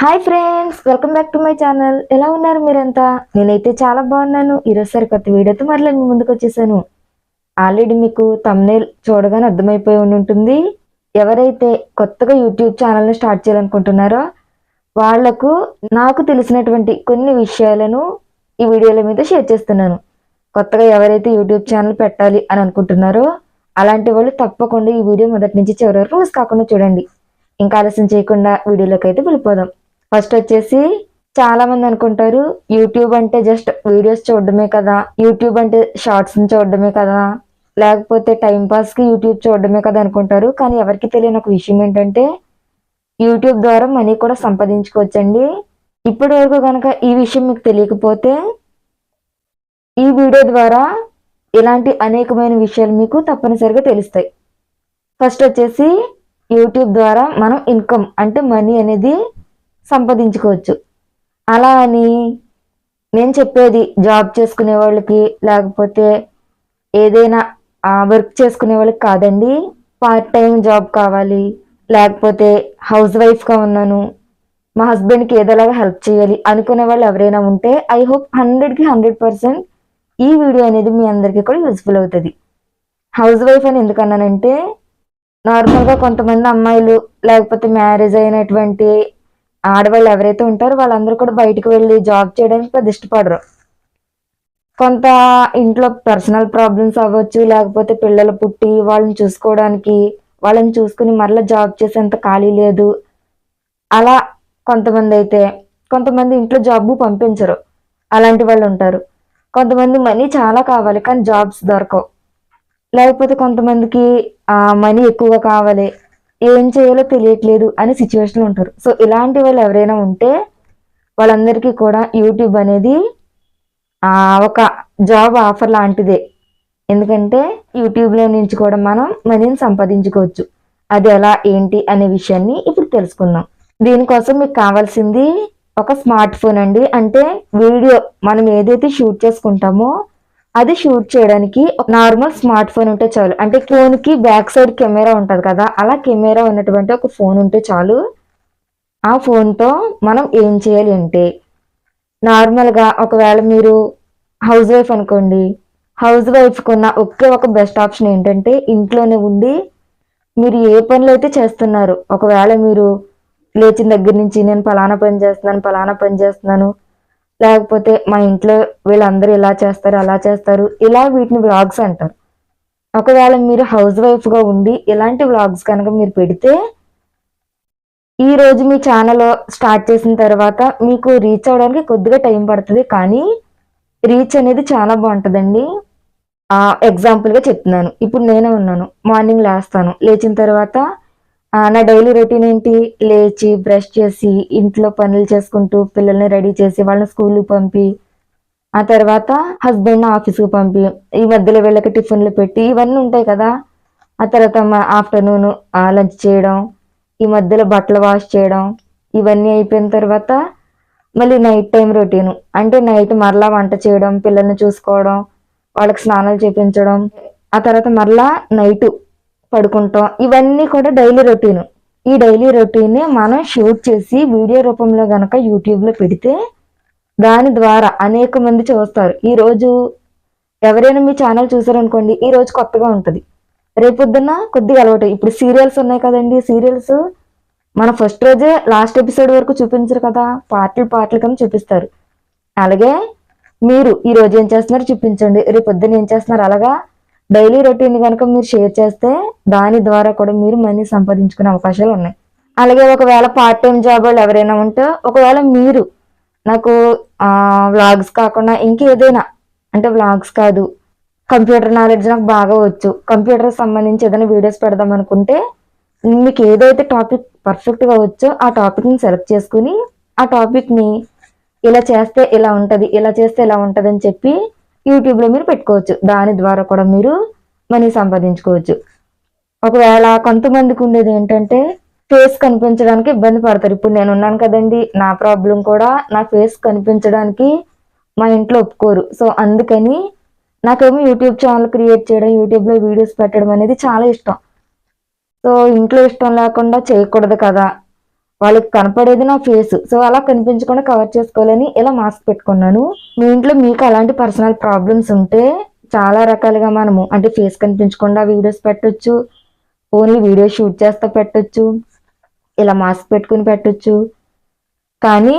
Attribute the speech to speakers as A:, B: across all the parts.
A: Hi friends welcome back to my channel ఎలా ఉన్నారు మీరంతా? నేనైతే చాలా బాగున్నాను. ఈరోజు సరి కొత్త వీడియోతో మరలా మీ ముందుకు వచ్చేసాను. ఆల్రెడీ మీకు తమ్నేల్ చూడగానే అర్థమైపోయి ఉండి ఉంటుంది ఎవరైతే కొత్తగా యూట్యూబ్ ఛానల్ని స్టార్ట్ చేయాలనుకుంటున్నారో వాళ్ళకు నాకు తెలిసినటువంటి కొన్ని విషయాలను ఈ వీడియోల మీద షేర్ చేస్తున్నాను. కొత్తగా ఎవరైతే యూట్యూబ్ ఛానల్ పెట్టాలి అని అనుకుంటున్నారో అలాంటి వాళ్ళు తప్పకుండా ఈ వీడియో మొదటి నుంచి చివరి వరకు మిస్ కాకుండా చూడండి. ఇంకా ఆలస్యం చేయకుండా వీడియోలోకి అయితే వెళ్ళిపోదాం. ఫస్ట్ వచ్చేసి చాలా మంది అనుకుంటారు యూట్యూబ్ అంటే జస్ట్ వీడియోస్ చూడడమే కదా యూట్యూబ్ అంటే షార్ట్స్ చూడడమే కదా లేకపోతే టైం యూట్యూబ్ చూడడమే కదా అనుకుంటారు. కానీ ఎవరికి తెలియని ఒక విషయం ఏంటంటే యూట్యూబ్ ద్వారా మనీ కూడా సంపాదించుకోవచ్చండి. ఇప్పటి వరకు కనుక ఈ విషయం మీకు తెలియకపోతే ఈ వీడియో ద్వారా ఇలాంటి అనేకమైన విషయాలు మీకు తప్పనిసరిగా తెలుస్తాయి. ఫస్ట్ వచ్చేసి యూట్యూబ్ ద్వారా మనం ఇన్కమ్ అంటే మనీ అనేది సంపాదించుకోవచ్చు. అలా అని నేను చెప్పేది జాబ్ చేసుకునే వాళ్ళకి లేకపోతే ఏదైనా వర్క్ చేసుకునే వాళ్ళకి కాదండి. పార్ట్ టైం జాబ్ కావాలి లేకపోతే హౌస్ వైఫ్గా ఉన్నాను మా హస్బెండ్కి ఏదోలాగా హెల్ప్ చేయాలి అనుకునే వాళ్ళు ఎవరైనా ఉంటే ఐ హోప్ హండ్రెడ్కి హండ్రెడ్ పర్సెంట్ ఈ వీడియో అనేది మీ అందరికీ కూడా యూస్ఫుల్ అవుతుంది. హౌస్ వైఫ్ అని ఎందుకన్నానంటే నార్మల్గా కొంతమంది అమ్మాయిలు లేకపోతే మ్యారేజ్ అయినటువంటి ఆడవాళ్ళు ఎవరైతే ఉంటారో వాళ్ళందరూ కూడా బయటకు వెళ్ళి జాబ్ చేయడానికి పెద్ద ఇష్టపడరు. కొంత ఇంట్లో పర్సనల్ ప్రాబ్లమ్స్ అవ్వచ్చు లేకపోతే పిల్లలు పుట్టి వాళ్ళని చూసుకోవడానికి వాళ్ళని చూసుకుని మరలా జాబ్ చేసేంత ఖాళీ లేదు. అలా కొంతమంది అయితే కొంతమంది ఇంట్లో జాబ్ పంపించరు. అలాంటి వాళ్ళు ఉంటారు. కొంతమంది మనీ చాలా కావాలి కానీ జాబ్స్ దొరకవు. లేకపోతే కొంతమందికి మనీ ఎక్కువగా కావాలి. ఏం చేయాలో తెలియట్లేదు అనే సిచ్యువేషన్లో ఉంటారు. సో ఇలాంటి వాళ్ళు ఎవరైనా ఉంటే వాళ్ళందరికీ కూడా యూట్యూబ్ అనేది ఒక జాబ్ ఆఫర్ లాంటిదే. ఎందుకంటే యూట్యూబ్లో నుంచి కూడా మనం మనీని సంపాదించుకోవచ్చు. అది ఎలా ఏంటి అనే విషయాన్ని ఇప్పుడు తెలుసుకుందాం. దీనికోసం మీకు కావాల్సింది ఒక స్మార్ట్ ఫోన్ అండి. అంటే వీడియో మనం ఏదైతే షూట్ చేసుకుంటామో అది షూట్ చేయడానికి నార్మల్ స్మార్ట్ ఫోన్ ఉంటే చాలు. అంటే ఫోన్కి బ్యాక్ సైడ్ కెమెరా ఉంటుంది కదా అలా కెమెరా ఉన్నటువంటి ఒక ఫోన్ ఉంటే చాలు. ఆ ఫోన్తో మనం ఏం చేయాలి అంటే నార్మల్గా ఒకవేళ మీరు హౌస్ వైఫ్ అనుకోండి హౌస్ వైఫ్కి ఉన్న ఒకే ఒక బెస్ట్ ఆప్షన్ ఏంటంటే ఇంట్లోనే ఉండి మీరు ఏ పనులు అయితే చేస్తున్నారు ఒకవేళ మీరు లేచిన దగ్గర నుంచి నేను ఫలానా పని చేస్తున్నాను పలానా పని చేస్తున్నాను లేకపోతే మా ఇంట్లో వీళ్ళందరూ ఇలా చేస్తారు అలా చేస్తారు ఇలా వీటిని వ్లాగ్స్ అంటారు. ఒకవేళ మీరు హౌస్ వైఫ్గా ఉండి ఇలాంటి వ్లాగ్స్ కనుక మీరు పెడితే ఈరోజు మీ ఛానల్ స్టార్ట్ చేసిన తర్వాత మీకు రీచ్ అవడానికి కొద్దిగా టైం పడుతుంది. కానీ రీచ్ అనేది చాలా బాగుంటుందండి. ఎగ్జాంపుల్గా చెప్తున్నాను. ఇప్పుడు నేనే ఉన్నాను. మార్నింగ్ లేస్తాను. లేచిన తర్వాత నా డైలీ రొటీన్ ఏంటి? లేచి బ్రష్ చేసి ఇంట్లో పనులు చేసుకుంటూ పిల్లల్ని రెడీ చేసి వాళ్ళని స్కూల్కి పంపి ఆ తర్వాత హస్బెండ్ ఆఫీస్కి పంపి ఈ మధ్యలో వెళ్ళక టిఫిన్లు పెట్టి ఇవన్నీ ఉంటాయి కదా. ఆ తర్వాత ఆఫ్టర్నూన్ లంచ్ చేయడం ఈ మధ్యలో బట్టలు వాష్ చేయడం ఇవన్నీ అయిపోయిన తర్వాత మళ్ళీ నైట్ టైం రొటీను. అంటే నైట్ మరలా వంట చేయడం పిల్లల్ని చూసుకోవడం వాళ్ళకి స్నానాలు చేపించడం ఆ తర్వాత మరలా నైట్ పడుకుంటాం. ఇవన్నీ కూడా డైలీ రొటీన్. ఈ డైలీ రొటీన్ని మనం షూట్ చేసి వీడియో రూపంలో కనుక యూట్యూబ్లో పెడితే దాని ద్వారా అనేక మంది చూస్తారు. ఈరోజు ఎవరైనా మీ ఛానల్ చూసారనుకోండి ఈ రోజు కొత్తగా ఉంటుంది. రేపొద్దున కొద్దిగా అలవాటు ఇప్పుడు సీరియల్స్ ఉన్నాయి కదండి సీరియల్స్ మన ఫస్ట్ రోజే లాస్ట్ ఎపిసోడ్ వరకు చూపించరు కదా పార్టీలు పార్టీలు కింద చూపిస్తారు. అలాగే మీరు ఈ రోజు ఏం చేస్తున్నారు చూపించండి రేపొద్దున ఏం చేస్తున్నారు అలాగా డైలీ రొటీన్ కనుక మీరు షేర్ చేస్తే దాని ద్వారా కూడా మీరు మనీ సంపాదించుకునే అవకాశాలు ఉన్నాయి. అలాగే ఒకవేళ పార్ట్ టైం జాబ్ వాళ్ళు ఎవరైనా ఉంటే ఒకవేళ మీరు నాకు వ్లాగ్స్ కాకుండా ఇంకేదైనా అంటే వ్లాగ్స్ కాదు కంప్యూటర్ నాలెడ్జ్ నాకు బాగా వచ్చు. కంప్యూటర్ సంబంధించి ఏదైనా వీడియోస్ పెడదాం అనుకుంటే మీకు ఏదైతే టాపిక్ పర్ఫెక్ట్గా వచ్చో ఆ టాపిక్ని సెలెక్ట్ చేసుకుని ఆ టాపిక్ని ఇలా చేస్తే ఇలా ఉంటుంది ఇలా చేస్తే ఇలా ఉంటుంది అని చెప్పి యూట్యూబ్లో మీరు పెట్టుకోవచ్చు. దాని ద్వారా కూడా మీరు మనీ సంపాదించుకోవచ్చు. ఒకవేళ కొంతమందికి ఉండేది ఏంటంటే ఫేస్ కనిపించడానికి ఇబ్బంది పడతారు. ఇప్పుడు నేను ఉన్నాను కదండి నా ప్రాబ్లం కూడా నా ఫేస్ కనిపించడానికి మా ఇంట్లో ఒప్పుకోరు. సో అందుకని నాకేమో యూట్యూబ్ ఛానల్ క్రియేట్ చేయడం యూట్యూబ్లో వీడియోస్ పెట్టడం అనేది చాలా ఇష్టం. సో ఇంట్లో ఇష్టం లేకుండా చేయకూడదు కదా. వాళ్ళకి కనపడేది నా ఫేస్ సో అలా కనిపించకుండా కవర్ చేసుకోవాలని ఇలా మాస్క్ పెట్టుకున్నాను. మీ ఇంట్లో మీకు అలాంటి పర్సనల్ ప్రాబ్లమ్స్ ఉంటే చాలా రకాలుగా మనము అంటే ఫేస్ కనిపించకుండా వీడియోస్ పెట్టొచ్చు ఓన్లీ వీడియో షూట్ చేస్తే పెట్టొచ్చు ఇలా మాస్క్ పెట్టుకుని పెట్టొచ్చు. కానీ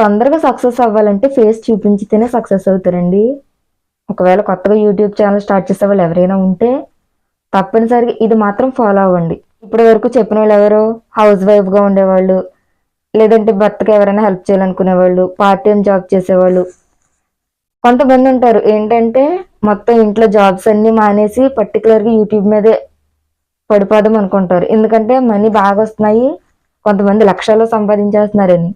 A: తొందరగా సక్సెస్ అవ్వాలంటే ఫేస్ చూపించితేనే సక్సెస్ అవుతారండి. ఒకవేళ కొత్తగా యూట్యూబ్ ఛానల్ స్టార్ట్ చేసే వాళ్ళు ఎవరైనా ఉంటే తప్పనిసరిగా ఇది మాత్రం ఫాలో అవ్వండి. ఇప్పటి వరకు చెప్పిన వాళ్ళు ఎవరు? హౌస్ వైఫ్గా ఉండేవాళ్ళు. లేదంటే భర్తకి ఎవరైనా హెల్ప్ చేయాలనుకునేవాళ్ళు. పార్ట్ టైం జాబ్ చేసేవాళ్ళు. కొంతమంది ఉంటారు. ఏంటంటే మొత్తం ఇంట్లో జాబ్స్ అన్నీ మానేసి పర్టికులర్గా యూట్యూబ్ మీదే పడిపోదాం అనుకుంటారు. ఎందుకంటే మనీ బాగా వస్తున్నాయి. కొంతమంది లక్షల్లో సంపాదించేస్తున్నారని.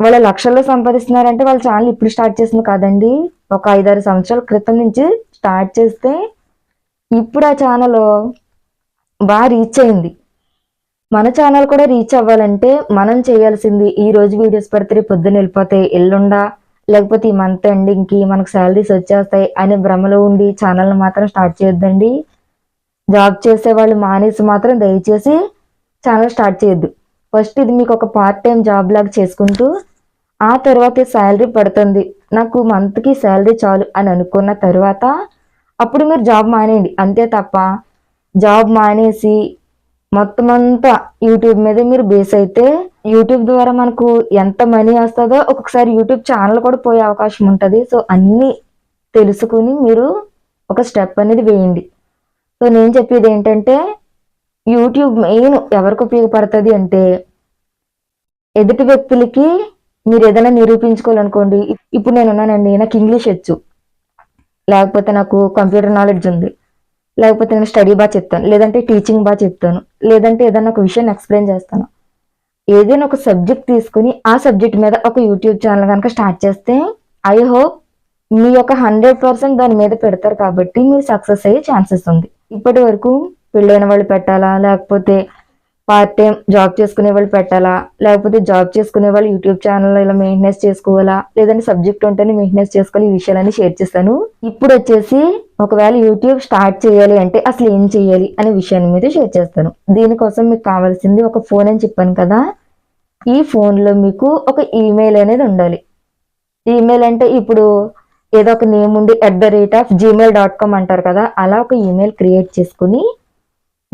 A: వాళ్ళు లక్షల్లో సంపాదిస్తున్నారంటే వాళ్ళ ఛానల్ ఇప్పుడు స్టార్ట్ చేసింది కాదండి. ఒక ఐదారు సంవత్సరాల క్రితం నుంచి స్టార్ట్ చేస్తే ఇప్పుడు ఆ ఛానల్ బాగా రీచ్ అయింది. మన ఛానల్ కూడా రీచ్ అవ్వాలంటే మనం చేయాల్సింది ఈ రోజు వీడియోస్ పెడితే రేపు పొద్దున్న వెళ్ళిపోతాయి ఎల్లుండా లేకపోతే ఈ మంత్ ఎండింగ్కి మనకు శాలరీస్ వచ్చేస్తాయి అనే భ్రమలో ఉండి ఛానల్ని మాత్రం స్టార్ట్ చేయొద్దండి. జాబ్ చేసే వాళ్ళు మానేసి మాత్రం దయచేసి ఛానల్ స్టార్ట్ చేయొద్దు. ఫస్ట్ ఇది మీకు ఒక పార్ట్ టైం జాబ్ లాగా చేసుకుంటూ ఆ తర్వాత శాలరీ పడుతుంది. నాకు మంత్కి శాలరీ చాలు అని అనుకున్న తర్వాత అప్పుడు మీరు జాబ్ మానేయండి. అంతే తప్ప జాబ్ మానేసి మొత్తం అంతా యూట్యూబ్ మీద మీరు బేస్ అయితే యూట్యూబ్ ద్వారా మనకు ఎంత మనీ వస్తుందో ఒక్కొక్కసారి యూట్యూబ్ ఛానల్ కూడా పోయే అవకాశం ఉంటుంది. సో అన్నీ తెలుసుకుని మీరు ఒక స్టెప్ అనేది వేయండి. సో నేను చెప్పేది ఏంటంటే యూట్యూబ్ మెయిన్ ఎవరికి ఉపయోగపడుతుంది అంటే ఎదుటి వ్యక్తులకి మీరు ఏదైనా నిరూపించుకోవాలనుకోండి. ఇప్పుడు నేను ఉన్నానండి నాకు ఇంగ్లీష్ వచ్చు. లేకపోతే నాకు కంప్యూటర్ నాలెడ్జ్ ఉంది. లేకపోతే నేను స్టడీ బాగా చెప్తాను. లేదంటే టీచింగ్ బాగా చెప్తాను. లేదంటే ఏదైనా ఒక విషయాన్ని ఎక్స్ప్లెయిన్ చేస్తాను. ఏదైనా ఒక సబ్జెక్ట్ తీసుకుని ఆ సబ్జెక్ట్ మీద ఒక యూట్యూబ్ ఛానల్ కనుక స్టార్ట్ చేస్తే ఐ హోప్ మీ యొక్క హండ్రెడ్ పర్సెంట్ దాని మీద పెడతారు కాబట్టి మీరు సక్సెస్ అయ్యే ఛాన్సెస్ ఉంది. ఇప్పటి వరకు పెళ్ళైన వాళ్ళు పెట్టాలా? లేకపోతే పార్ట్ టైం జాబ్ చేసుకునే వాళ్ళు పెట్టాలా? లేకపోతే జాబ్ చేసుకునే వాళ్ళు యూట్యూబ్ ఛానల్ ఇలా మెయింటెనెన్స్ చేసుకోవాలా? లేదంటే సబ్జెక్ట్ ఉంటేనే మెయింటెనెన్స్ చేసుకోవాలి ఈ విషయాలన్నీ షేర్ చేస్తాను. ఇప్పుడు వచ్చేసి ఒకవేళ యూట్యూబ్ స్టార్ట్ చేయాలి అంటే అసలు ఏం చేయాలి అనే విషయాన్ని మీద షేర్ చేస్తాను. దీనికోసం మీకు కావాల్సింది ఒక ఫోన్ అని చెప్పాను కదా. ఈ ఫోన్లో మీకు ఒక ఈమెయిల్ అనేది ఉండాలి. ఈమెయిల్ అంటే ఇప్పుడు ఏదో ఒక నేమ్ ఉండి at the rate of Gmail dot com అంటారు కదా. అలా ఒక ఈమెయిల్ క్రియేట్ చేసుకుని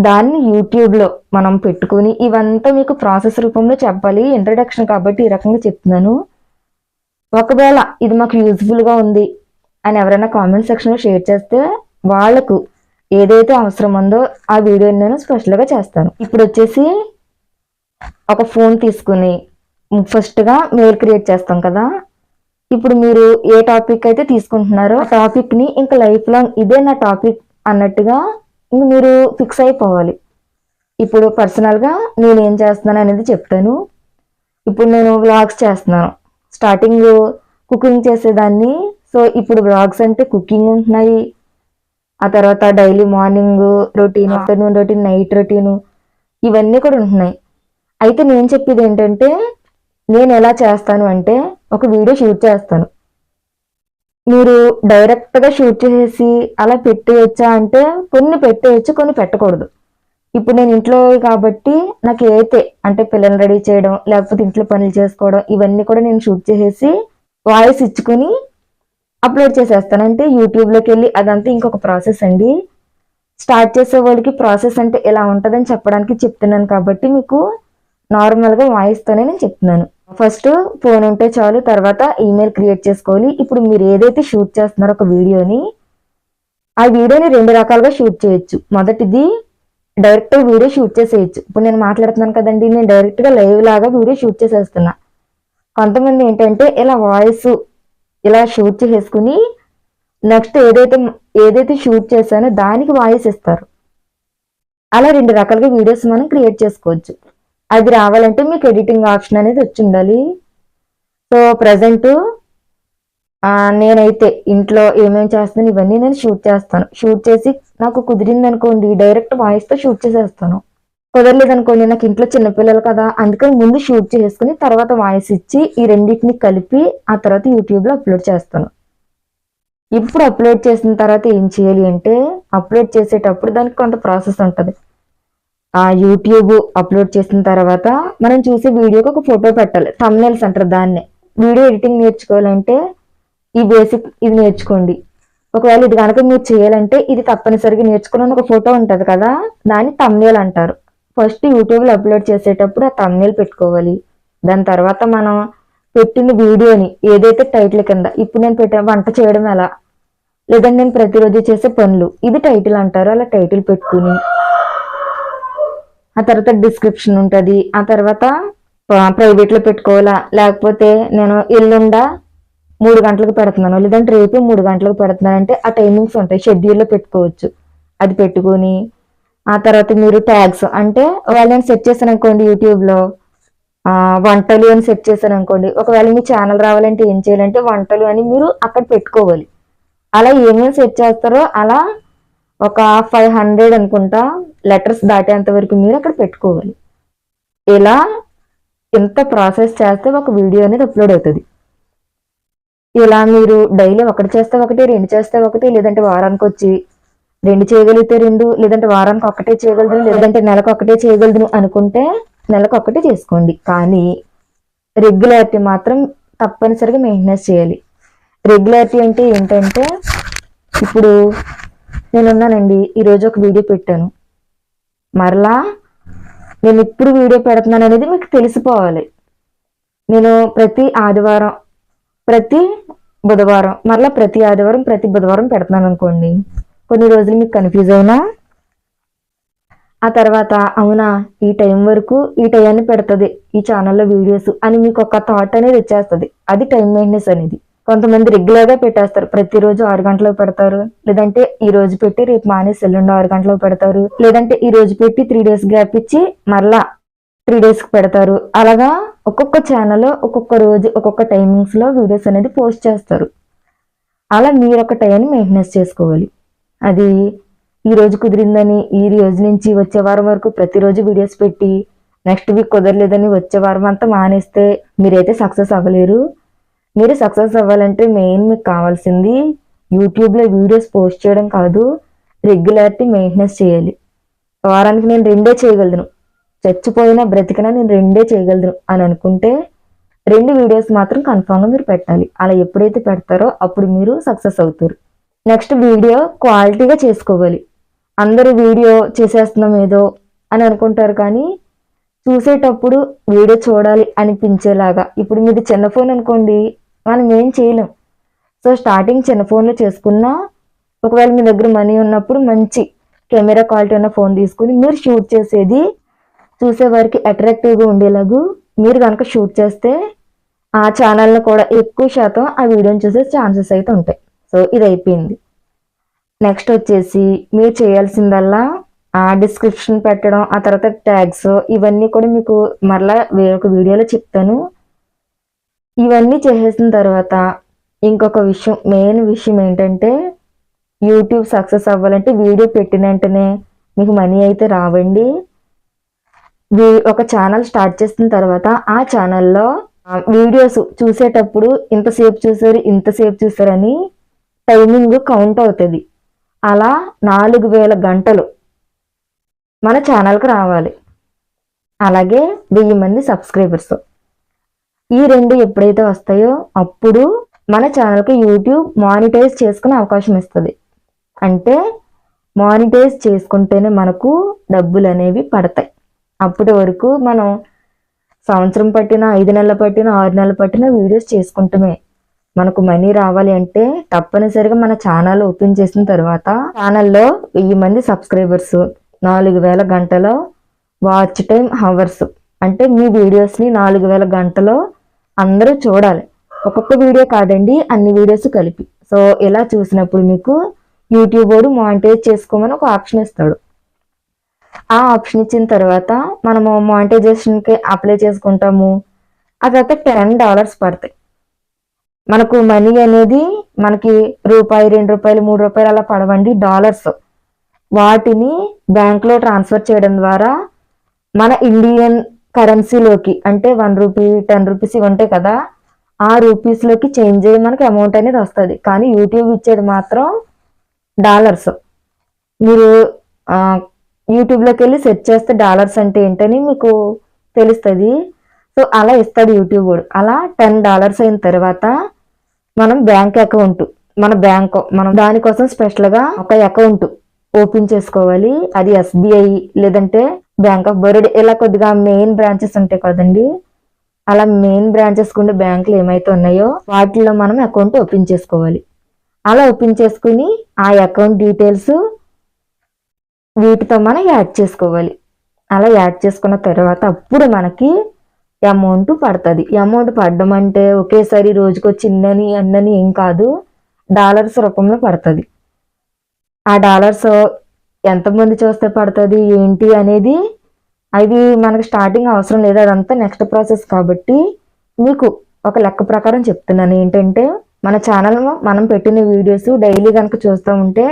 A: దాన్ని యూట్యూబ్లో మనం పెట్టుకుని ఇవంతా మీకు ప్రాసెస్ రూపంలో చెప్పాలి. ఇంట్రడక్షన్ కాబట్టి ఈ రకంగా చెప్తున్నాను. ఒకవేళ ఇది మాకు యూజ్ఫుల్గా ఉంది అని ఎవరైనా కామెంట్ సెక్షన్లో షేర్ చేస్తే వాళ్ళకు ఏదైతే అవసరం ఉందో ఆ వీడియోని నేను స్పెషల్గా చేస్తాను. ఇప్పుడు వచ్చేసి ఒక ఫోన్ తీసుకుని ఫస్ట్గా మెయిల్ క్రియేట్ చేస్తాం కదా. ఇప్పుడు మీరు ఏ టాపిక్ అయితే తీసుకుంటున్నారో టాపిక్ని ఇంకా లైఫ్ లాంగ్ ఇదే నా టాపిక్ అన్నట్టుగా ఇంక మీరు ఫిక్స్ అయిపోవాలి. ఇప్పుడు పర్సనల్గా నేను ఏం చేస్తున్నాను అనేది చెప్తాను. ఇప్పుడు నేను వ్లాగ్స్ చేస్తున్నాను. స్టార్టింగ్ కుకింగ్ చేసేదాన్ని. సో ఇప్పుడు వ్లాగ్స్ అంటే కుకింగ్ ఉంటున్నాయి. ఆ తర్వాత daily morning routine afternoon routine night routine ఇవన్నీ కూడా ఉంటున్నాయి. అయితే నేను చెప్పేది ఏంటంటే నేను ఎలా చేస్తాను అంటే ఒక వీడియో షూట్ చేస్తాను. మీరు డైరెక్ట్గా షూట్ చేసేసి అలా పెట్టేయచ్చా అంటే కొన్ని పెట్టేయచ్చు కొన్ని పెట్టకూడదు. ఇప్పుడు నేను ఇంట్లో కాబట్టి నాకు అయితే అంటే పిల్లలు రెడీ చేయడం లేకపోతే ఇంట్లో పనులు చేసుకోవడం ఇవన్నీ కూడా నేను షూట్ చేసేసి వాయిస్ ఇచ్చుకుని అప్లోడ్ చేసేస్తాను. అంటే యూట్యూబ్లోకి వెళ్ళి అదంతా ఇంకొక ప్రాసెస్ అండి. స్టార్ట్ చేసే వాళ్ళకి ప్రాసెస్ అంటే ఎలా ఉంటుందని చెప్పడానికి చెప్తున్నాను కాబట్టి మీకు నార్మల్గా వాయిస్తోనే నేను చెప్తున్నాను. ఫస్ట్ ఫోన్ ఉంటే చాలు తర్వాత ఈమెయిల్ క్రియేట్ చేసుకోవాలి. ఇప్పుడు మీరు ఏదైతే షూట్ చేస్తున్నారో ఒక వీడియోని ఆ వీడియోని రెండు రకాలుగా షూట్ చేయొచ్చు. మొదటిది డైరెక్ట్ వీడియో షూట్ చేసేయచ్చు. ఇప్పుడు నేను మాట్లాడుతున్నాను కదండి నేను డైరెక్ట్గా లైవ్ లాగా వీడియో షూట్ చేసేస్తున్నా. కొంతమంది ఏంటంటే ఇలా వాయిస్ ఇలా షూట్ చేసేసుకుని నెక్స్ట్ ఏదైతే ఏదైతే షూట్ చేశానో దానికి వాయిస్ ఇస్తారు. అలా రెండు రకాలుగా వీడియోస్ మనం క్రియేట్ చేసుకోవచ్చు. అది రావాలంటే మీకు ఎడిటింగ్ ఆప్షన్ అనేది వచ్చి ఉండాలి. సో ప్రజెంట్ నేనైతే ఇంట్లో ఏమేమి చేస్తాను ఇవన్నీ నేను షూట్ చేస్తాను. షూట్ చేసి నాకు కుదిరింది అనుకోండి డైరెక్ట్ వాయిస్తో షూట్ చేసేస్తాను. కుదరలేదు అనుకోండి నాకు ఇంట్లో చిన్నపిల్లలు కదా అందుకని ముందు షూట్ చేసుకుని తర్వాత వాయిస్ ఇచ్చి ఈ రెండింటిని కలిపి ఆ తర్వాత యూట్యూబ్లో అప్లోడ్ చేస్తాను. ఇప్పుడు అప్లోడ్ చేసిన తర్వాత ఏం చేయాలి అంటే అప్లోడ్ చేసేటప్పుడు దానికి కొంత ప్రాసెస్ ఉంటుంది. ఆ యూట్యూబ్ అప్లోడ్ చేసిన తర్వాత మనం చూసే వీడియోకి ఒక ఫోటో పెట్టాలి. తమ్నెల్స్ అంటారు దాన్నే. వీడియో ఎడిటింగ్ నేర్చుకోవాలంటే ఈ బేసిక్ ఇది నేర్చుకోండి. ఒకవేళ ఇది కనుక మీరు చేయాలంటే ఇది తప్పనిసరిగా నేర్చుకున్న ఒక ఫోటో ఉంటుంది కదా దాన్ని తమ్నేల్ అంటారు. ఫస్ట్ యూట్యూబ్లో అప్లోడ్ చేసేటప్పుడు ఆ తమ్నేల్ పెట్టుకోవాలి. దాని తర్వాత మనం పెట్టిన వీడియోని ఏదైతే టైటిల్ కింద ఇప్పుడు నేను పెట్టిన వంట చేయడం ఎలా? లేదంటే నేను ప్రతిరోజు చేసే పనులు ఇది టైటిల్ అంటారు. అలా టైటిల్ పెట్టుకుని ఆ తర్వాత డిస్క్రిప్షన్ ఉంటుంది. ఆ తర్వాత ప్రైవేట్లో పెట్టుకోవాలా? లేకపోతే నేను ఎల్లుండా మూడు గంటలకు పెడుతున్నాను. లేదంటే రేపు మూడు గంటలకు పెడుతున్నాను అంటే ఆ టైమింగ్స్ ఉంటాయి. షెడ్యూల్లో పెట్టుకోవచ్చు. అది పెట్టుకొని ఆ తర్వాత మీరు ట్యాగ్స్ అంటే వాళ్ళు నేను సెట్ చేశాను అనుకోండి యూట్యూబ్లో వంటలు అని సెట్ చేశాను అనుకోండి ఒకవేళ మీ ఛానల్ రావాలంటే ఏం చేయాలంటే వంటలు అని మీరు అక్కడ పెట్టుకోవాలి. అలా ఏమేమి సెట్ చేస్తారో అలా ఒక ఫైవ్ హండ్రెడ్ అనుకుంటా లెటర్స్ దాటేంత వరకు మీరు అక్కడ పెట్టుకోవాలి. ఇలా ఇంత ప్రాసెస్ చేస్తే ఒక వీడియో అనేది అప్లోడ్ అవుతుంది. ఇలా మీరు డైలీ ఒకటి చేస్తే ఒకటి రెండు చేస్తే ఒకటి లేదంటే వారానికి వచ్చి రెండు చేయగలిగితే రెండు లేదంటే వారానికి ఒకటే చేయగలుగుతాను లేదంటే నెలకు ఒకటే చేయగలుగుతాను అనుకుంటే నెలకు ఒకటే చేసుకోండి. కానీ రెగ్యులారిటీ మాత్రం తప్పనిసరిగా మెయింటెనెన్స్ చేయాలి. రెగ్యులారిటీ అంటే ఏంటంటే ఇప్పుడు నేనున్నానండి. ఈరోజు ఒక వీడియో పెట్టాను. మరలా నేను ఇప్పుడు వీడియో పెడుతున్నాను అనేది మీకు తెలిసిపోవాలి. నేను ప్రతి ఆదివారం ప్రతి బుధవారం మరలా ప్రతి ఆదివారం ప్రతి బుధవారం పెడుతున్నాను అనుకోండి. కొన్ని రోజులు మీకు కన్ఫ్యూజ్ అయినా ఆ తర్వాత అవునా ఈ టైం వరకు ఈ టైంని పెడుతుంది ఈ ఛానల్లో వీడియోస్ అని మీకు ఒక థాట్ అనేది వచ్చేస్తుంది. అది టైం మెయింటెనెన్స్ అనేది. కొంతమంది రెగ్యులర్గా పెట్టేస్తారు. ప్రతిరోజు ఆరు గంటలకు పెడతారు. లేదంటే ఈ రోజు పెట్టి రేపు మానేసి ఎల్లుండి ఆరు గంటలకు పెడతారు. లేదంటే ఈ రోజు పెట్టి త్రీ డేస్ గ్యాప్ ఇచ్చి మరలా త్రీ డేస్కి పెడతారు. అలాగా ఒక్కొక్క ఛానల్ ఒక్కొక్క రోజు ఒక్కొక్క టైమింగ్స్లో వీడియోస్ అనేది పోస్ట్ చేస్తారు. అలా మీరు ఒక టైంని మెయింటెనెన్స్ చేసుకోవాలి. అది ఈ రోజు కుదిరిందని ఈ రోజు నుంచి వచ్చే వారం వరకు ప్రతిరోజు వీడియోస్ పెట్టి నెక్స్ట్ వీక్ కుదరలేదని వచ్చే వారం అంతా మానేస్తే మీరైతే సక్సెస్ అవ్వలేరు. మీరు సక్సెస్ అవ్వాలంటే మెయిన్ మీకు కావాల్సింది యూట్యూబ్లో వీడియోస్ పోస్ట్ చేయడం కాదు రెగ్యులారిటీ మెయింటెనెన్స్ చేయాలి. వారానికి నేను రెండే చేయగలను. చచ్చిపోయినా బ్రతికినా నేను రెండే చేయగలను అని అనుకుంటే రెండు వీడియోస్ మాత్రం కన్ఫామ్గా మీరు పెట్టాలి. అలా ఎప్పుడైతే పెడతారో అప్పుడు మీరు సక్సెస్ అవుతారు. నెక్స్ట్ వీడియో క్వాలిటీగా చేసుకోవాలి. అందరూ వీడియో చేసేస్తున్నాం ఏదో అని అనుకుంటారు కానీ చూసేటప్పుడు వీడియో చూడాలి అనిపించేలాగా. ఇప్పుడు మీది చిన్న ఫోన్ అనుకోండి మనం ఏం చేయలేం. సో స్టార్టింగ్ చిన్న ఫోన్లో చేసుకున్నా ఒకవేళ మీ దగ్గర మనీ ఉన్నప్పుడు మంచి కెమెరా క్వాలిటీ ఉన్న ఫోన్ తీసుకుని మీరు షూట్ చేసేది చూసేవారికి అట్రాక్టివ్గా ఉండేలాగు మీరు కనుక షూట్ చేస్తే ఆ ఛానల్లో కూడా ఎక్కువ శాతం ఆ వీడియోని చూసే ఛాన్సెస్ అయితే ఉంటాయి. సో ఇది అయిపోయింది. నెక్స్ట్ వచ్చేసి మీరు చేయాల్సిందల్లా ఆ డిస్క్రిప్షన్ పెట్టడం ఆ తర్వాత ట్యాగ్స్ ఇవన్నీ కూడా మీకు మరలా వేరొక వీడియోలో చెప్తాను. ఇవన్నీ చేసేసిన తర్వాత ఇంకొక విషయం మెయిన్ విషయం ఏంటంటే యూట్యూబ్ సక్సెస్ అవ్వాలంటే వీడియో పెట్టిన వెంటనే మీకు మనీ అయితే రావండి. వీ- ఒక ఛానల్ స్టార్ట్ చేసిన తర్వాత ఆ ఛానల్లో వీడియోస్ చూసేటప్పుడు ఇంతసేపు చూసారు ఇంతసేపు చూసారని టైమింగ్ కౌంట్ అవుతుంది. అలా నాలుగు వేల గంటలు మన ఛానల్కి రావాలి. అలాగే వెయ్యి మంది సబ్స్క్రైబర్స్ ఈ రెండు ఎప్పుడైతే వస్తాయో అప్పుడు మన ఛానల్కి యూట్యూబ్ మానిటైజ్ చేసుకునే అవకాశం ఇస్తుంది. అంటే మానిటైజ్ చేసుకుంటేనే మనకు డబ్బులు అనేవి పడతాయి. అప్పటి వరకు మనం సంవత్సరం పట్టిన ఐదు నెలలు పట్టిన ఆరు నెలలు పట్టిన వీడియోస్ చేసుకుంటమే. మనకు మనీ రావాలి అంటే తప్పనిసరిగా మన ఛానల్ ఓపెన్ చేసిన తర్వాత ఛానల్లో వెయ్యి మంది సబ్స్క్రైబర్స్ నాలుగు వేల గంటలో వాచ్ టైం హవర్స్. అంటే మీ వీడియోస్ని నాలుగు వేల గంటలో అందరూ చూడాలి. ఒక్కొక్క వీడియో కాదండి అన్ని వీడియోస్ కలిపి. సో ఇలా చూసినప్పుడు మీకు యూట్యూబ్ వాడు మానిటైజ్ చేసుకోమని ఒక ఆప్షన్ ఇస్తాడు. ఆ ఆప్షన్ ఇచ్చిన తర్వాత మనము మానిటైజేషన్కి అప్లై చేసుకుంటాము. ఆ తర్వాత టెన్ డాలర్స్ పడతాయి. మనకు మనీ అనేది మనకి రూపాయి రెండు రూపాయలు మూడు రూపాయలు అలా పడవండి డాలర్స్. వాటిని బ్యాంక్లో ట్రాన్స్ఫర్ చేయడం ద్వారా మన ఇండియన్ కరెన్సీలోకి అంటే వన్ రూపీ టెన్ రూపీస్ ఇవి ఉంటాయి కదా ఆ రూపీస్లోకి చేంజ్ అయ్యి మనకి అమౌంట్ అనేది వస్తుంది. కానీ యూట్యూబ్ ఇచ్చేది మాత్రం డాలర్స్ మీరు యూట్యూబ్లోకి వెళ్ళి సెర్చ్ చేస్తే డాలర్స్ అంటే ఏంటని మీకు తెలుస్తుంది. సో అలా ఇస్తాడు యూట్యూబ్ కూడా అలా టెన్ డాలర్స్ అయిన తర్వాత మనం బ్యాంక్ అకౌంట్ మన బ్యాంక్ మనం దానికోసం స్పెషల్గా ఒక అకౌంట్ ఓపెన్ చేసుకోవాలి. అది ఎస్బీఐ లేదంటే బ్యాంక్ ఆఫ్ బరోడా ఇలా కొద్దిగా మెయిన్ బ్రాంచెస్ ఉంటాయి కదండి. అలా మెయిన్ బ్రాంచెస్ ఉండే బ్యాంకులు ఏమైతే ఉన్నాయో వాటిలో మనం అకౌంట్ ఓపెన్ చేసుకోవాలి. అలా ఓపెన్ చేసుకుని ఆ అకౌంట్ డీటెయిల్స్ వీటితో మనం యాడ్ చేసుకోవాలి. అలా యాడ్ చేసుకున్న తర్వాత అప్పుడు మనకి అమౌంట్ పడుతుంది. అమౌంట్ పడడం అంటే ఒకేసారి రోజుకు చిన్నని అన్నని ఏం కాదు. డాలర్స్ రూపంలో పడుతుంది. ఆ డాలర్స్ ఎంతమంది చూస్తే పడుతుంది ఏంటి అనేది అవి మనకు స్టార్టింగ్ అవసరం లేదు. అదంతా నెక్స్ట్ ప్రాసెస్ కాబట్టి మీకు ఒక లెక్క ప్రకారం చెప్తున్నాను. ఏంటంటే మన ఛానల్ మనం పెట్టిన వీడియోస్ డైలీ కనుక చూస్తూ ఉంటే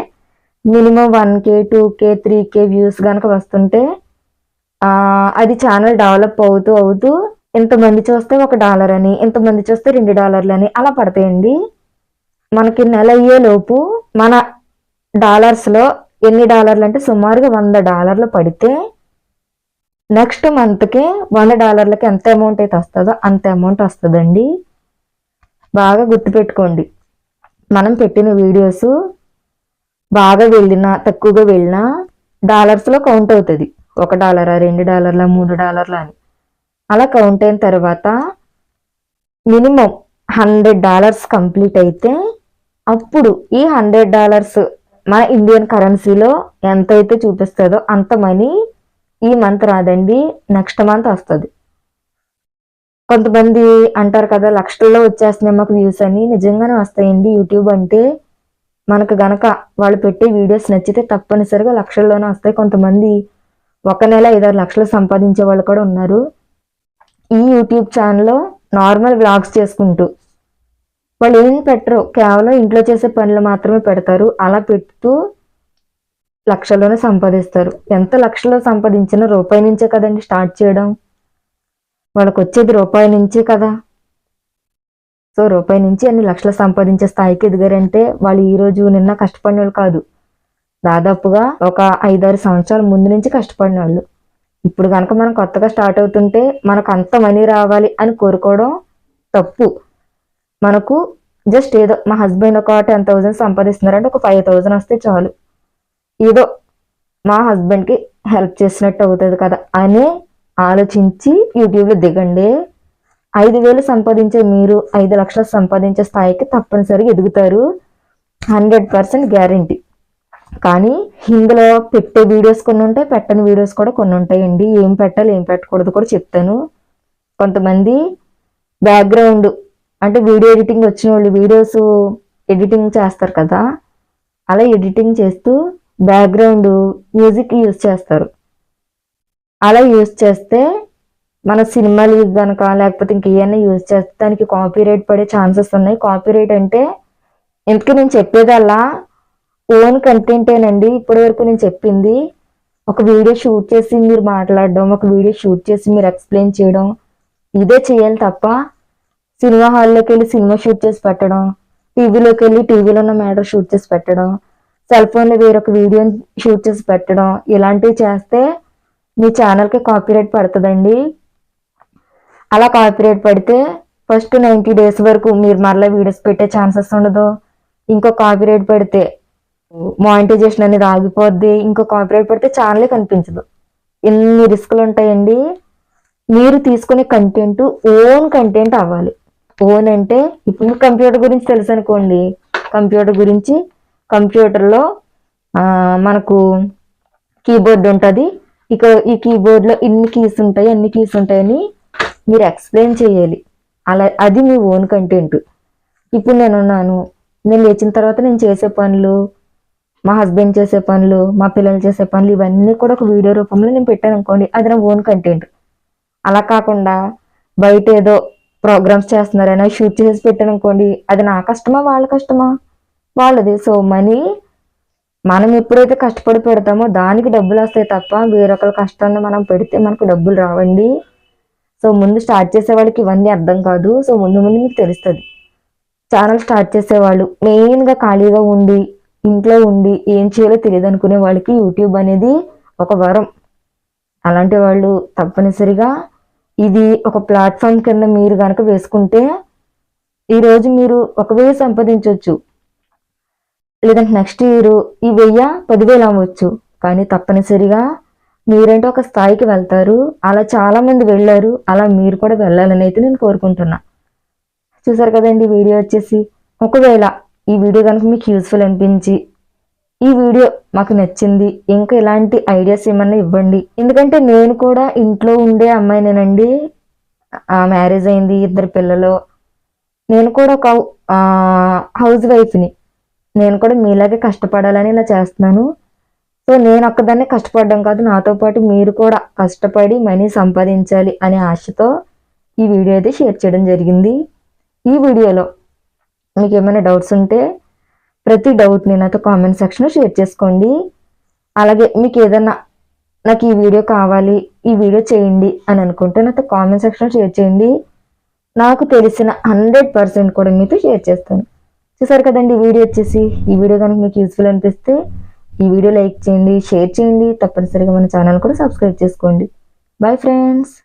A: minimum one K two K three K views కనుక వస్తుంటే అది ఛానల్ డెవలప్ అవుతూ అవుతూ ఇంతమంది చూస్తే ఒక డాలర్ అని ఇంతమంది చూస్తే రెండు డాలర్లు అని అలా పడతాయండి. మనకి నెల అయ్యే లోపు మన డాలర్స్లో ఎన్ని డాలర్లు అంటే సుమారుగా వంద డాలర్లు పడితే నెక్స్ట్ మంత్కి వంద డాలర్లకి ఎంత అమౌంట్ అయితే వస్తుందో అంత అమౌంట్ వస్తుందండి. బాగా గుర్తుపెట్టుకోండి మనం పెట్టిన వీడియోస్ బాగా వెళ్ళినా తక్కువగా వెళ్ళినా డాలర్స్లో కౌంట్ అవుతుంది. ఒక డాలరా రెండు డాలర్ల మూడు డాలర్ల అని. అలా కౌంట్ అయిన తర్వాత మినిమం హండ్రెడ్ డాలర్స్ కంప్లీట్ అయితే అప్పుడు ఈ హండ్రెడ్ డాలర్స్ మన ఇండియన్ కరెన్సీలో ఎంత అయితే చూపిస్తుందో అంత మనీ ఈ మంత్ రాదండి. నెక్స్ట్ మంత్ వస్తుంది. కొంతమంది అంటారు కదా లక్షల్లో వచ్చేస్తున్నాయి మాకు వ్యూస్ అని. నిజంగానే వస్తాయండి యూట్యూబ్ అంటే. మనకు గనక వాళ్ళు పెట్టే వీడియోస్ నచ్చితే తప్పనిసరిగా లక్షల్లోనే వస్తాయి. కొంతమంది ఒక నెల ఐదారు లక్షలు సంపాదించే వాళ్ళు కూడా ఉన్నారు. ఈ యూట్యూబ్ ఛానల్లో నార్మల్ వ్లాగ్స్ చేసుకుంటూ వాళ్ళు ఏం పెట్టరు. కేవలం ఇంట్లో చేసే పనులు మాత్రమే పెడతారు. అలా పెడుతూ లక్షల్లోనే సంపాదిస్తారు. ఎంత లక్షల్లో సంపాదించిన రూపాయి నుంచే కదండి స్టార్ట్ చేయడం. వాళ్ళకి వచ్చేది రూపాయి నుంచే కదా. సో రూపాయి నుంచి అన్ని లక్షలు సంపాదించే స్థాయికి ఎదిగారంటే వాళ్ళు ఈరోజు నిన్న కష్టపడిన వాళ్ళు కాదు. దాదాపుగా ఒక ఐదారు సంవత్సరాల ముందు నుంచి కష్టపడిన వాళ్ళు ఇప్పుడు కనుక మనం కొత్తగా స్టార్ట్ అవుతుంటే మనకు అంత మనీ రావాలి అని కోరుకోవడం తప్పు. మనకు జస్ట్ ఏదో మా హస్బెండ్ ఒక టెన్ థౌసండ్ సంపాదిస్తున్నారంటే ఒక ఫైవ్ థౌసండ్ వస్తే చాలు. ఏదో మా హస్బెండ్కి హెల్ప్ చేసినట్టు అవుతుంది కదా అని ఆలోచించి యూట్యూబ్లో దిగండి. ఐదు వేలు సంపాదించే మీరు ఐదు లక్షలు సంపాదించే స్థాయికి తప్పనిసరిగా ఎదుగుతారు. Hundred percent guarantee. కానీ ఇందులో పెట్టే వీడియోస్ కొన్ని ఉంటాయి పెట్టని వీడియోస్ కూడా కొన్ని ఉంటాయండి. ఏం పెట్టాలి ఏం పెట్టకూడదు కూడా చెప్తాను. కొంతమంది బ్యాక్గ్రౌండ్ అంటే వీడియో ఎడిటింగ్ వచ్చిన వాళ్ళు వీడియోస్ ఎడిటింగ్ చేస్తారు కదా అలా ఎడిటింగ్ చేస్తూ బ్యాక్గ్రౌండ్ మ్యూజిక్ యూజ్ చేస్తారు. అలా యూజ్ చేస్తే మన సినిమాలు కనుక లేకపోతే ఇంకేమైనా యూజ్ చేస్తే దానికి కాపీరైట్ పడే ఛాన్సెస్ ఉన్నాయి. కాపీరైట్ అంటే ఎందుకు నేను చెప్పేదల్లా ఓన్ కంటెంటేనండి ఇప్పటి వరకు నేను చెప్పింది ఒక వీడియో షూట్ చేసి మీరు మాట్లాడడం ఒక వీడియో షూట్ చేసి మీరు ఎక్స్ప్లెయిన్ చేయడం ఇదే చేయాలి తప్ప సినిమా హాల్లోకి వెళ్ళి సినిమా షూట్ చేసి పెట్టడం టీవీలోకి వెళ్ళి టీవీలో ఉన్న మ్యాటర్ షూట్ చేసి పెట్టడం సెల్ ఫోన్లో వేరొక వీడియోని షూట్ చేసి పెట్టడం ఇలాంటివి చేస్తే మీ ఛానల్కి కాపీరైట్ పడుతుందండి. అలా కాపీరైట్ పడితే ఫస్ట్ నైంటీ డేస్ వరకు మీరు మరలా వీడియోస్ పెట్టే ఛాన్సెస్ ఉండదు. ఇంకో కాపీరైట్ పెడితే మానిటైజేషన్ అనేది ఆగిపోద్ది. ఇంకో కాపీరైట్ పడితే ఛానలే కనిపించదు. ఎన్ని రిస్కులు ఉంటాయండి మీరు తీసుకునే కంటెంట్ ఓన్ కంటెంట్ అవ్వాలి. ఓన్ అంటే ఇప్పుడు కంప్యూటర్ గురించి తెలుసు అనుకోండి కంప్యూటర్ గురించి కంప్యూటర్లో మనకు కీబోర్డ్ ఉంటుంది. ఇక ఈ కీబోర్డ్లో ఇన్ని కీస్ ఉంటాయి అన్ని కీస్ ఉంటాయని మీరు ఎక్స్ప్లెయిన్ చేయాలి. అలా అది మీ ఓన్ కంటెంట్. ఇప్పుడు నేను ఉన్నాను నేను లేచిన తర్వాత నేను చేసే పనులు మా హస్బెండ్ చేసే పనులు మా పిల్లలు చేసే పనులు ఇవన్నీ కూడా ఒక వీడియో రూపంలో నేను పెట్టాను అనుకోండి అది నా ఓన్ కంటెంట్. అలా కాకుండా బయట ఏదో ప్రోగ్రామ్స్ చేస్తున్నారైనా షూట్ చేసి పెట్టాను అనుకోండి అది నా కష్టమా వాళ్ళ కష్టమా? వాళ్ళది. సో మనీ మనం ఎప్పుడైతే కష్టపడి పెడతామో దానికి డబ్బులు వస్తాయి తప్ప వేరొకరి కష్టాన్ని మనం పెడితే మనకు డబ్బులు రావండి. సో ముందు స్టార్ట్ చేసే వాళ్ళకి ఇవన్నీ అర్థం కాదు. సో ముందు ముందు మీకు తెలుస్తుంది. ఛానల్ స్టార్ట్ చేసేవాళ్ళు మెయిన్గా ఖాళీగా ఉండి ఇంట్లో ఉండి ఏం చేయాలో తెలియదు అనుకునే వాళ్ళకి యూట్యూబ్ అనేది ఒక వరం. అలాంటి వాళ్ళు తప్పనిసరిగా ఇది ఒక ప్లాట్ఫామ్ కింద మీరు కనుక వేసుకుంటే ఈరోజు మీరు ఒక వెయ్యి సంపాదించవచ్చు. లేదంటే నెక్స్ట్ ఇయర్ ఈ వెయ్యి పదివేలు అవ్వచ్చు. కానీ తప్పనిసరిగా మీరంటే ఒక స్థాయికి వెళ్తారు. అలా చాలామంది వెళ్ళారు. అలా మీరు కూడా వెళ్ళాలని అయితే నేను కోరుకుంటున్నా. చూసారు కదండి వీడియో వచ్చేసి ఒకవేళ ఈ వీడియో కనుక మీకు యూస్ఫుల్ అనిపించి ఈ వీడియో మాకు నచ్చింది. ఇంకా ఇలాంటి ఐడియాస్ ఏమన్నా ఇవ్వండి. ఎందుకంటే నేను కూడా ఇంట్లో ఉండే అమ్మాయినేనండి. ఆ మ్యారేజ్ అయింది ఇద్దరు పిల్లలు. నేను కూడా ఒక హౌస్ వైఫ్ని. నేను కూడా మీలాగే కష్టపడాలని ఇలా చేస్తున్నాను. సో నేను ఒక్కదాన్నే కష్టపడడం కాదు. నాతో పాటు మీరు కూడా కష్టపడి మనీ సంపాదించాలి అనే ఆశతో ఈ వీడియో అయితే షేర్ చేయడం జరిగింది. ఈ వీడియోలో మీకు ఏమైనా డౌట్స్ ఉంటే ప్రతి డౌట్ని నాతో కామెంట్ సెక్షన్లో షేర్ చేసుకోండి. అలాగే మీకు ఏదన్నా నాకు ఈ వీడియో కావాలి ఈ వీడియో చేయండి అని అనుకుంటే నాతో కామెంట్ సెక్షన్లో షేర్ చేయండి. నాకు తెలిసిన హండ్రెడ్ పర్సెంట్ కూడా మీతో షేర్ చేస్తాను. చూసారు కదండి ఈ వీడియో వచ్చేసి? ఈ వీడియో కనుక మీకు యూస్ఫుల్ అనిపిస్తే ఈ వీడియో లైక్ చేయండి షేర్ చేయండి. తప్పనిసరిగా మన ఛానల్ కూడా సబ్స్క్రైబ్ చేసుకోండి. Bye friends